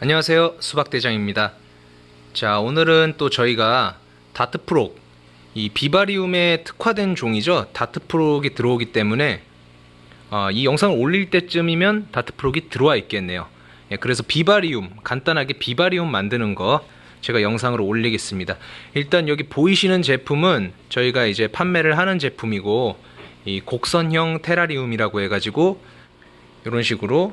안녕하세요. 수박대장입니다. 자 오늘은 또 저희가 다트프록 이 비바리움에 특화된 종이죠. 다트프록이 들어오기 때문에 어, 이 영상을 올릴 때쯤이면 다트프록이 들어와 있겠네요. 예, 그래서 비바리움 간단하게 비바리움 만드는 거 제가 영상으로 올리겠습니다. 일단 여기 보이시는 제품은 저희가 이제 판매를 하는 제품이고 이 곡선형 테라리움이라고 해가지고 이런 식으로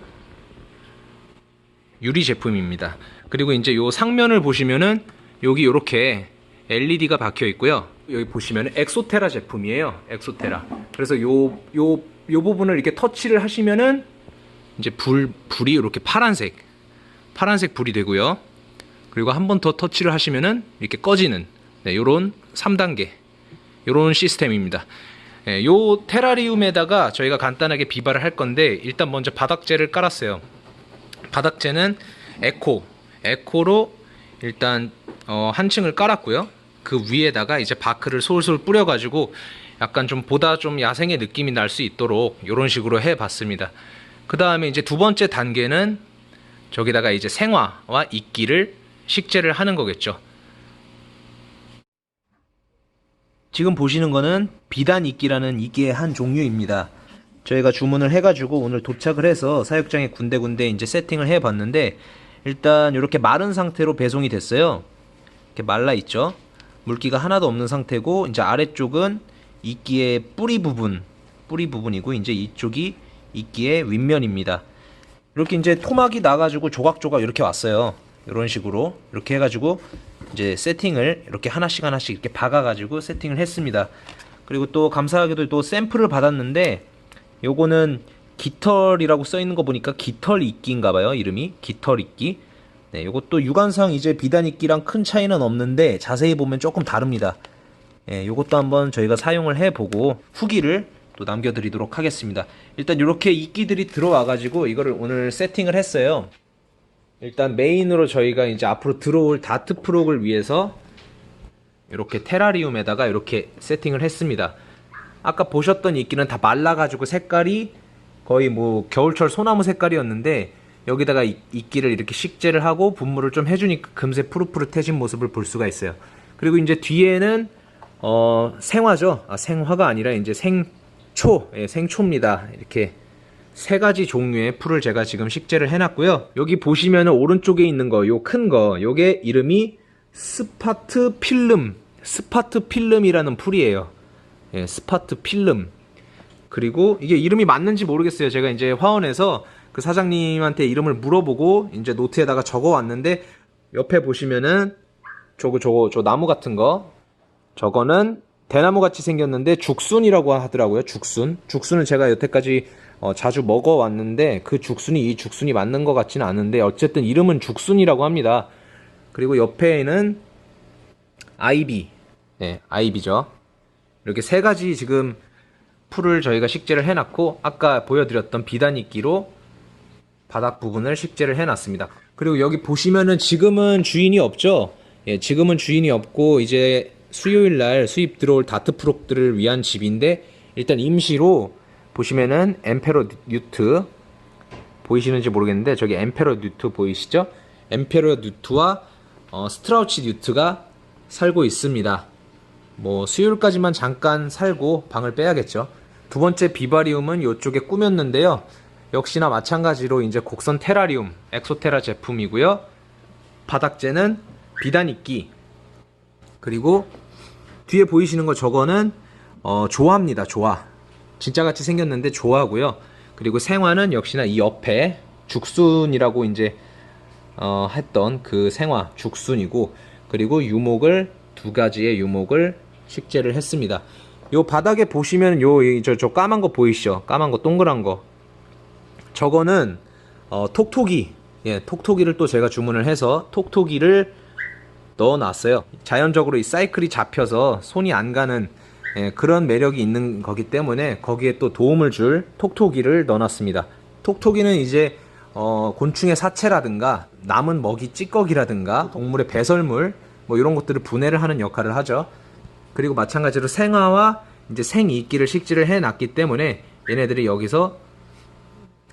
유리 제품입니다. 그리고 이제 요 상면을 보시면은 여기 이렇게 LED가 박혀 있고요. 여기 보시면 엑소테라 제품이에요. 엑소테라. 그래서 요 요 요 부분을 이렇게 터치를 하시면은 이제 불 불이 이렇게 파란색 파란색 불이 되고요. 그리고 한 번 더 터치를 하시면은 이렇게 꺼지는 네, 요런 3단계 요런 시스템입니다. 예, 요 테라리움에다가 저희가 간단하게 비발을 할 건데 일단 먼저 바닥재를 깔았어요. 바닥재는 에코 에코로 일단 어, 한 층을 깔았고요. 그 위에다가 이제 바크를 솔솔 뿌려가지고 약간 좀 보다 좀 야생의 느낌이 날 수 있도록 이런 식으로 해봤습니다. 그 다음에 이제 두 번째 단계는 저기다가 이제 생화와 이끼를 식재를 하는 거겠죠. 지금 보시는 거는 비단 이끼라는 이끼의 한 종류입니다. 저희가 주문을 해가지고 오늘 도착을 해서 사육장에 군데군데 이제 세팅을 해봤는데 일단 이렇게 마른 상태로 배송이 됐어요. 이렇게 말라 있죠. 물기가 하나도 없는 상태고 이제 아래쪽은 이끼의 뿌리 부분, 뿌리 부분이고 이제 이쪽이 이끼의 윗면입니다. 이렇게 이제 토막이 나가지고 조각조각 이렇게 왔어요. 이런 식으로 이렇게 해가지고 이제 세팅을 이렇게 하나씩 하나씩 이렇게 박아가지고 세팅을 했습니다. 그리고 또 감사하게도 또 샘플을 받았는데 요거는 깃털이라고 써 있는 거 보니까 깃털 이끼인가 봐요. 이름이 깃털 이끼. 네, 요것도 육안상 이제 비단 이끼랑 큰 차이는 없는데 자세히 보면 조금 다릅니다. 예, 요것도 한번 저희가 사용을 해 보고 후기를 또 남겨 드리도록 하겠습니다. 일단 이렇게 이끼들이 들어와 가지고 이거를 오늘 세팅을 했어요. 일단 메인으로 저희가 이제 앞으로 들어올 다트 프록을 위해서 이렇게 테라리움에다가 이렇게 세팅을 했습니다. 아까 보셨던 이끼는 다 말라가지고 색깔이 거의 뭐 겨울철 소나무 색깔이었는데 여기다가 이- 이끼를 이렇게 식재를 하고 분무를 좀 해주니까 금세 푸릇푸릇해진 모습을 볼 수가 있어요. 그리고 이제 뒤에는 어 생화죠. 아, 생화가 아니라 이제 생초, 예, 생초입니다. 이렇게 세 가지 종류의 풀을 제가 지금 식재를 해놨고요. 여기 보시면 오른쪽에 있는 거, 요 큰 거, 요게 이름이 스파트 필름, 스파트 필름이라는 풀이에요. 예, 스파트 필름. 그리고 이게 이름이 맞는지 모르겠어요. 제가 이제 화원에서 그 사장님한테 이름을 물어보고 이제 노트에다가 적어 왔는데 옆에 보시면은 저거 저거 저 나무 같은 거 저거는 대나무 같이 생겼는데 죽순이라고 하더라고요. 죽순. 죽순은 제가 여태까지 어, 자주 먹어 왔는데 그 죽순이 이 죽순이 맞는 것 같지는 않은데 어쨌든 이름은 죽순이라고 합니다. 그리고 옆에는 아이비. 네, 아이비죠. 이렇게 세 가지 지금 풀을 저희가 식재를 해놨고 아까 보여드렸던 비단이끼로 바닥 부분을 식재를 해놨습니다. 그리고 여기 보시면은 지금은 주인이 없죠. 예, 지금은 주인이 없고 이제 수요일 날 수입 들어올 다트 프록들을 위한 집인데 일단 임시로 보시면은 엠페로 뉴트 보이시는지 모르겠는데 저기 엠페로 뉴트 보이시죠? 엠페로 뉴트와 어, 스트라우치 뉴트가 살고 있습니다. 뭐 수요일까지만 잠깐 살고 방을 빼야겠죠. 두 번째 비바리움은 이쪽에 꾸몄는데요. 역시나 마찬가지로 이제 곡선 테라리움 엑소테라 제품이고요. 바닥재는 비단 이끼 그리고 뒤에 보이시는 거 저거는 어, 조화입니다. 조화. 진짜 같이 생겼는데 조화고요. 그리고 생화는 역시나 이 옆에 죽순이라고 이제 어, 했던 그 생화 죽순이고 그리고 유목을 두 가지의 유목을 식재를 했습니다. 요 바닥에 보시면 요저 저 까만 거 보이시죠? 까만 거 동그란 거. 저거는 어, 톡톡이 예, 톡톡이를 또 제가 주문을 해서 톡톡이를 넣어놨어요. 자연적으로 이 사이클이 잡혀서 손이 안 가는 예, 그런 매력이 있는 거기 때문에 거기에 또 도움을 줄 톡톡이를 넣어놨습니다. 톡톡이는 이제 어, 곤충의 사체라든가 남은 먹이 찌꺼기라든가 동물의 배설물 뭐 이런 것들을 분해를 하는 역할을 하죠. 그리고 마찬가지로 생화와 이제 생이끼를 식지를 해놨기 때문에 얘네들이 여기서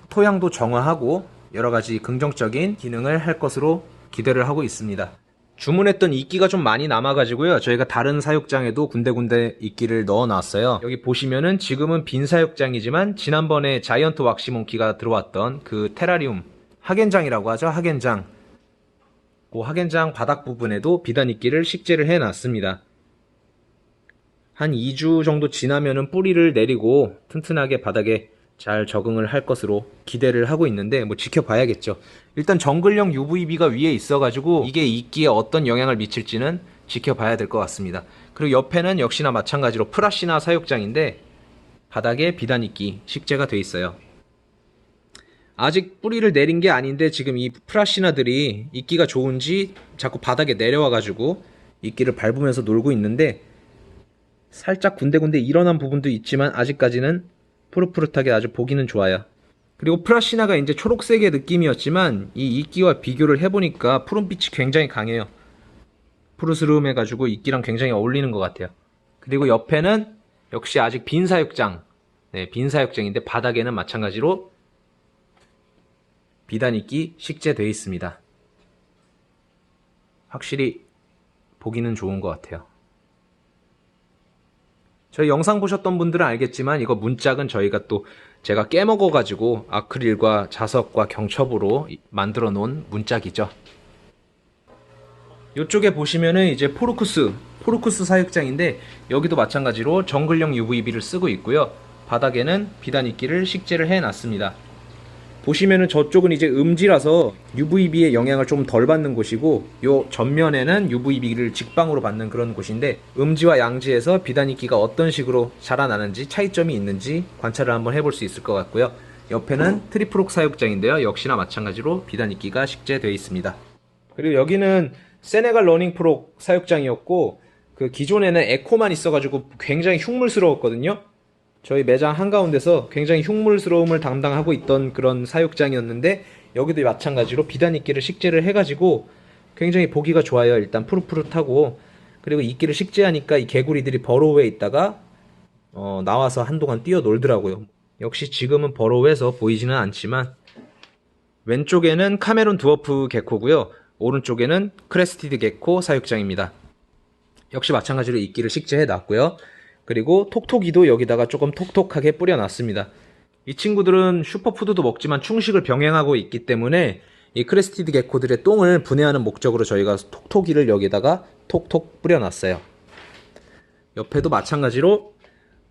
토양도 정화하고 여러 가지 긍정적인 기능을 할 것으로 기대를 하고 있습니다. 주문했던 이끼가 좀 많이 남아가지고요. 저희가 다른 사육장에도 군데군데 이끼를 넣어놨어요. 여기 보시면은 지금은 빈 사육장이지만 지난번에 자이언트 왁시몽키가 들어왔던 그 테라리움 하겐장이라고 하죠. 하겐장. 그 하겐장 바닥 부분에도 비단 이끼를 식재를 해 놨습니다. 한 2주 정도 지나면은 뿌리를 내리고 튼튼하게 바닥에 잘 적응을 할 것으로 기대를 하고 있는데 뭐 지켜봐야겠죠. 일단 정글형 UVB가 위에 있어가지고 이게 이끼에 어떤 영향을 미칠지는 지켜봐야 될 것 같습니다. 그리고 옆에는 역시나 마찬가지로 프라시나 사육장인데 바닥에 비단 이끼 식재가 돼 있어요. 아직 뿌리를 내린 게 아닌데 지금 이 프라시나들이 이끼가 좋은지 자꾸 바닥에 내려와가지고 이끼를 밟으면서 놀고 있는데 살짝 군데군데 일어난 부분도 있지만 아직까지는 푸릇푸릇하게 아주 보기는 좋아요. 그리고 프라시나가 이제 초록색의 느낌이었지만 이 이끼와 비교를 해보니까 푸른빛이 굉장히 강해요. 푸르스름해가지고 이끼랑 굉장히 어울리는 것 같아요. 그리고 옆에는 역시 아직 빈 사육장, 네, 빈 사육장인데 바닥에는 마찬가지로 비단 이끼 식재되어 있습니다. 확실히 보기는 좋은 것 같아요. 저희 영상 보셨던 분들은 알겠지만 이거 문짝은 저희가 또 제가 깨먹어가지고 아크릴과 자석과 경첩으로 이- 만들어 놓은 문짝이죠. 이쪽에 보시면은 이제 포르쿠스, 포르쿠스 사육장인데 여기도 마찬가지로 정글형 UVB를 쓰고 있고요. 바닥에는 비단 이끼를 식재를 해놨습니다. 보시면은 저쪽은 이제 음지라서 UVB의 영향을 좀 덜 받는 곳이고 요 전면에는 UVB를 직방으로 받는 그런 곳인데 음지와 양지에서 비단이끼가 어떤 식으로 자라나는지 차이점이 있는지 관찰을 한번 해볼 수 있을 것 같고요. 옆에는 트리프록 사육장인데요. 역시나 마찬가지로 비단이끼가 식재되어 있습니다. 그리고 여기는 세네갈 러닝 프로 사육장이었고 그 기존에는 에코만 있어가지고 굉장히 흉물스러웠거든요. 저희 매장 한가운데서 굉장히 흉물스러움을 담당하고 있던 그런 사육장이었는데 여기도 마찬가지로 비단 이끼를 식재를 해가지고 굉장히 보기가 좋아요. 일단 푸릇푸릇하고 그리고 이끼를 식재하니까 이 개구리들이 버로우에 있다가 어, 나와서 한동안 뛰어놀더라고요. 역시 지금은 버로우에서 보이지는 않지만 왼쪽에는 카메론 두어프 개코고요. 오른쪽에는 크레스티드 개코 사육장입니다. 역시 마찬가지로 이끼를 식재해 놨고요. 그리고 톡톡이도 여기다가 조금 톡톡하게 뿌려놨습니다. 이 친구들은 슈퍼푸드도 먹지만 충식을 병행하고 있기 때문에 이 크레스티드 개코들의 똥을 분해하는 목적으로 저희가 톡톡이를 여기다가 톡톡 뿌려놨어요. 옆에도 마찬가지로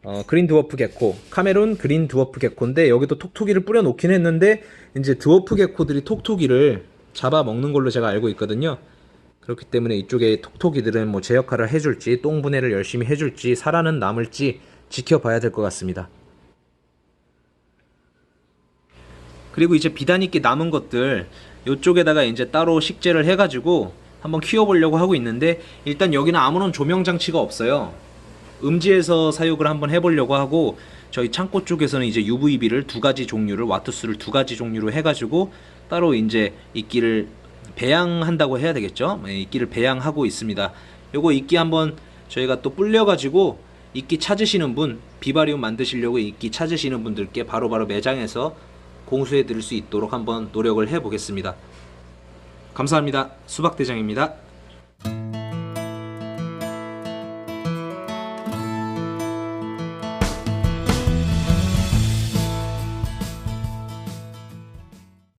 어, 그린 드워프 개코, 카메론 그린 드워프 개코인데 여기도 톡톡이를 뿌려놓긴 했는데 이제 드워프 개코들이 톡톡이를 잡아 먹는 걸로 제가 알고 있거든요. 그렇기 때문에 이쪽에 톡톡이들은 뭐 제 역할을 해줄지 똥 분해를 열심히 해줄지 살아는 남을지 지켜봐야 될 것 같습니다. 그리고 이제 비단있게 남은 것들 이쪽에다가 이제 따로 식재를 해가지고 한번 키워보려고 하고 있는데 일단 여기는 아무런 조명 장치가 없어요. 음지에서 사육을 한번 해보려고 하고 저희 창고 쪽에서는 이제 UVB를 두 가지 종류를 와트수를 두 가지 종류로 해가지고 따로 이제 이끼를 배양한다고 해야 되겠죠? 네, 이끼를 배양하고 있습니다. 요거 이끼 한번 저희가 또 불려가지고 이끼 찾으시는 분, 비바리움 만드시려고 이끼 찾으시는 분들께 바로바로 매장에서 공수해 드릴 수 있도록 한번 노력을 해 보겠습니다. 감사합니다. 수박대장입니다.